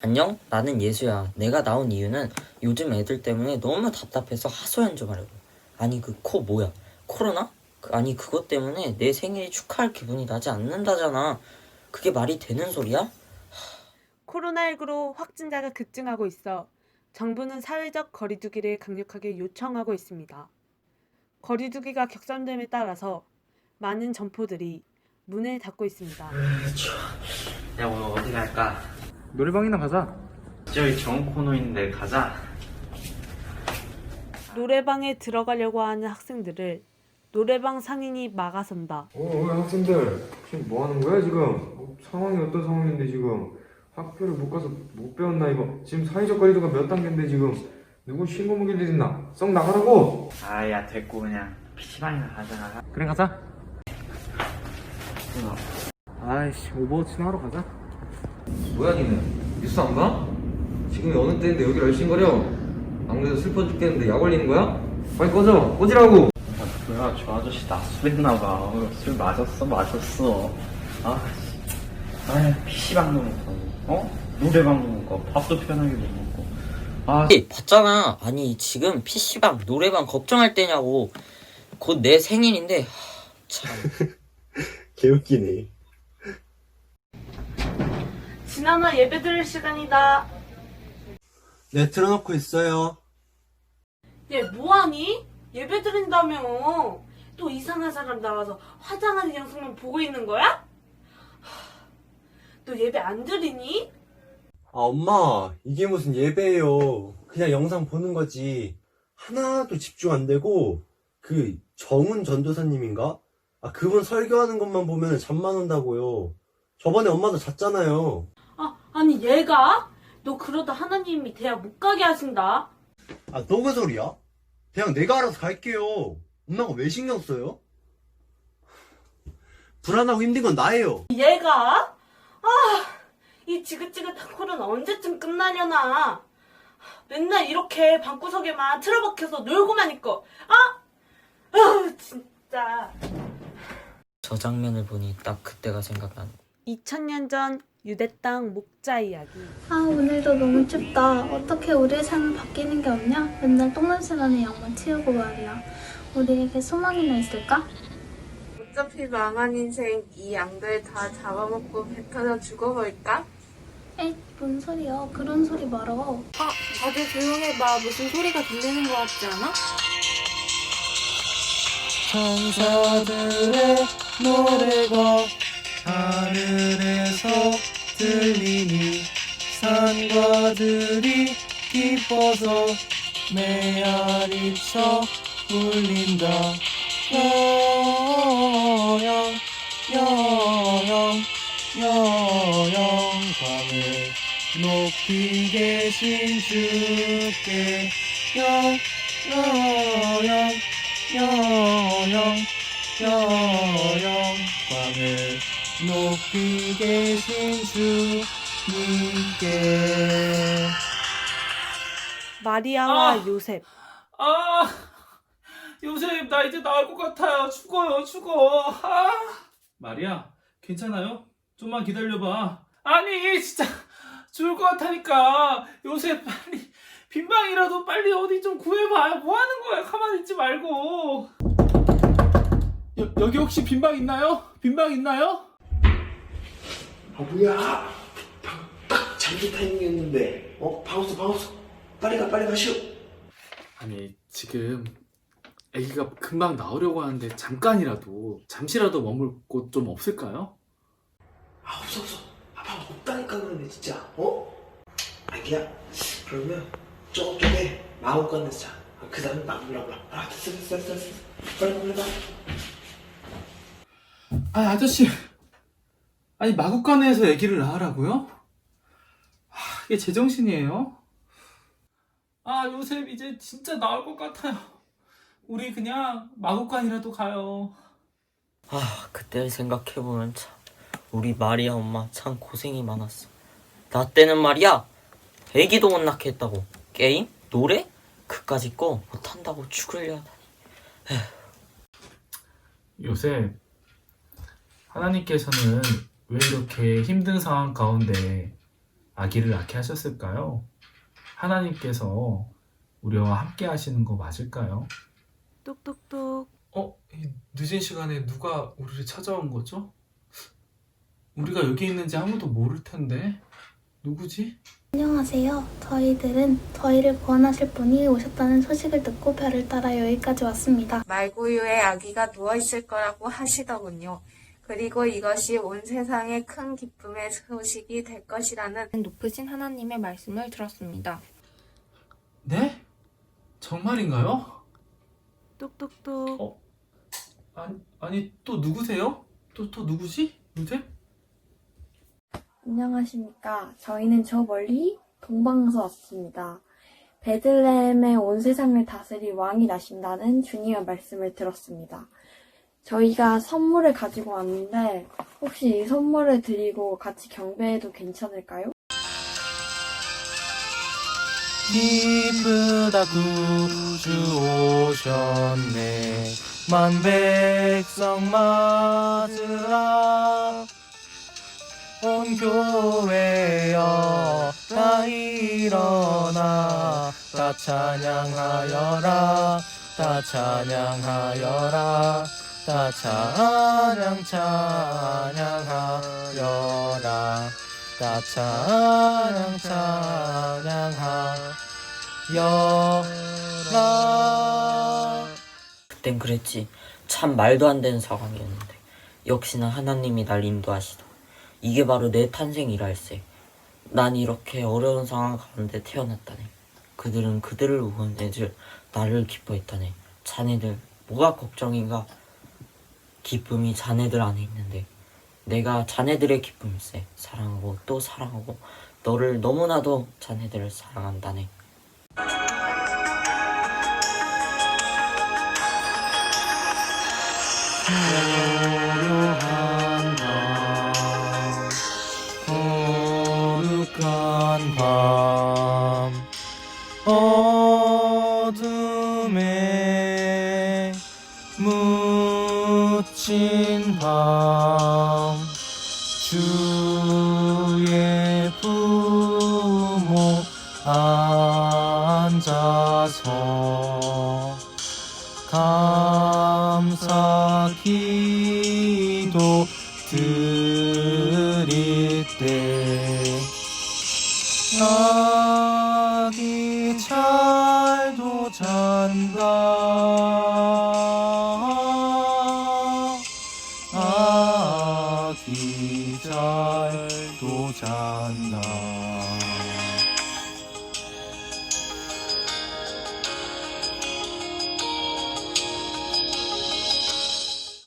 안녕? 나는 예수야. 내가 나온 이유는 요즘 애들 때문에 너무 답답해서 하소연 좀 하려고. 아니 그 코 뭐야? 코로나? 그- 아니 그것 때문에 내 생일 축하할 기분이 나지 않는다잖아. 그게 말이 되는 소리야? 코로나19로 확진자가 급증하고 있어 정부는 사회적 거리두기를 강력하게 요청하고 있습니다. 거리두기가 격상됨에 따라서 많은 점포들이 문을 닫고 있습니다. 야 오늘 어디 갈까? 노래방이나 가자. 저기 좋은 코너 있는데 가자 노래방에 들어가려고 하는 학생들을 노래방 상인이 막아선다. 어, 어, 학생들 지금 뭐 하는 거야 지금? 어, 상황이 어떤 상황인데 지금? 학교를 못 가서 못 배웠나 이거? 지금 사회적 거리두가 몇 단계인데 지금? 누구 신고 무기를 있나? 썩 나가라고! 아야 됐고 그냥 PC방이나 가자 그래 가자. 아이씨 오버워치나 하러 가자. 뭐야 니는 뉴스 안 봐? 지금이 어느 때인데 여기 얼씬거려 안 그래도 슬퍼 죽겠는데 약 올리는 거야? 빨리 꺼져 꺼지라고 아, 뭐야 저 아저씨 낮술했나봐 어, 술 마셨어 마셨어 아씨 아 PC방도 못 가고 어? 노래방도 못 가고 밥도 편하게 못 먹고 아 봤잖아. 아니 지금 PC방, 노래방 걱정할 때냐고. 곧 내 생일인데 하, 참. 개웃기네. 지난화 예배 드릴 시간이다. 네, 틀어놓고 있어요. 얘 뭐하니? 예배 드린다며. 또 이상한 사람 나와서 화장하는 영상만 보고 있는 거야? 하, 너 예배 안 드리니? 아, 엄마, 이게 무슨 예배예요. 그냥 영상 보는 거지. 하나도 집중 안 되고, 그, 정훈 전도사님인가? 아, 그분 설교하는 것만 보면 잠만 온다고요. 저번에 엄마도 잤잖아요. 아, 아니 얘가? 너 그러다 하나님이 대학 못 가게 하신다. 아, 너그 소리야? 그냥 내가 알아서 갈게요. 엄마가 왜 신경 써요? 불안하고 힘든 건 나예요. 얘가? 아, 이 지긋지긋한 콜은 언제쯤 끝나려나? 맨날 이렇게 방구석에만 틀어박혀서 놀고만 있고, 아! 아, 진짜. 저 장면을 보니 딱 그때가 생각나네. 2000년 전 유대 땅 목자 이야기. 아 오늘도 너무 춥다. 어떻게 우리의 삶은 바뀌는 게 없냐? 맨날 똥냄새 나는 양만 치우고 말이야. 우리에게 소망이나 있을까? 어차피 망한 인생 이 양들 다 잡아먹고 뱉어져 죽어버릴까? 에이 뭔 소리야. 그런 소리 말어. 아 다들 조용해봐 무슨 소리가 들리는 것 같지 않아? 천사들의 노래가 하늘에서 들리니 산과들이 기뻐서 메아리쳐 울린다. 여영 여영 여영 밤을 높이 계신 주께 여영 여영 여영 밤을 높이 계신 주님께 마리아와 아! 요셉. 아 요셉 나 이제 나을 것 같아요 죽어요 죽어 아 마리아 괜찮아요? 좀만 기다려봐 아니 진짜 죽을 것 같다니까 요셉 빨리 빈방이라도 빨리 어디 좀 구해봐요 뭐 하는 거야 가만히 있지 말고 여, 여기 혹시 빈방 있나요? 빈방 있나요? 아 뭐야 방, 딱 잠기 타이밍이었는데 어? 방수 방수 빨리 가 빨리 가시오 아니 지금 아기가 금방 나오려고 하는데 잠깐이라도 잠시라도 머물 곳 좀 없을까요? 아 없어 없어 아방 없다니까 그러네 진짜 어? 아기야 그러면 저쪽에 마음관에서 자. 아, 그 다음에 막으라고 아 됐어 됐어 됐어 됐어 빨리 가 빨리 가아 아저씨 아니 마구간에서 아기를 낳으라고요? 하, 이게 제정신이에요? 아 요셉 이제 진짜 나올 것 같아요 우리 그냥 마구간이라도 가요 아 그때를 생각해보면 참 우리 마리아 엄마 참 고생이 많았어. 나 때는 말이야 애기도 못 낳게 했다고 게임? 노래? 그까짓 거 못한다고 죽을려 하다니. 요셉 하나님께서는 왜 이렇게 힘든 상황 가운데 아기를 낳게 하셨을까요? 하나님께서 우리와 함께 하시는 거 맞을까요? 똑똑똑. 어? 이 늦은 시간에 누가 우리를 찾아온 거죠? 우리가 여기 있는지 아무도 모를 텐데 누구지? 안녕하세요. 저희들은 저희를 구원하실 분이 오셨다는 소식을 듣고 별을 따라 여기까지 왔습니다. 말구유에 아기가 누워 있을 거라고 하시더군요. 그리고 이것이 온 세상에 큰 기쁨의 소식이 될 것이라는 높으신 하나님의 말씀을 들었습니다. 네? 정말인가요? 똑똑똑. 어? 아니, 아니 또 누구세요? 또, 또 누구지? 요새? 안녕하십니까. 저희는 저 멀리 동방에서 왔습니다. 베들레헴의 온 세상을 다스릴 왕이 나신다는 주님의 말씀을 들었습니다. 저희가 선물을 가지고 왔는데 혹시 이 선물을 드리고 같이 경배해도 괜찮을까요? 기쁘다 구주 오셨네. 만 백성 맞으라. 온 교회여 다 일어나. 다 찬양하여라. 다 찬양하여라 다 찬양 찬양하여라 다 찬양 찬양하여라 그땐 그랬지. 참 말도 안 되는 상황이었는데 역시나 하나님이 날 인도하시다. 이게 바로 내 탄생이랄세. 난 이렇게 어려운 상황 가운데 태어났다네. 그들은 그들을 응원해줄 나를 기뻐했다네. 자네들 뭐가 걱정인가? 기쁨이 자네들 안에 있는데 내가 자네들의 기쁨일세. 사랑하고 또 사랑하고 너를 너무나도 자네들을 사랑한다네. 묻힌 밤 주의 부모 앉아서 감사 기도 드릴 때 아기 잘도 잔다 아기 잘도 잔다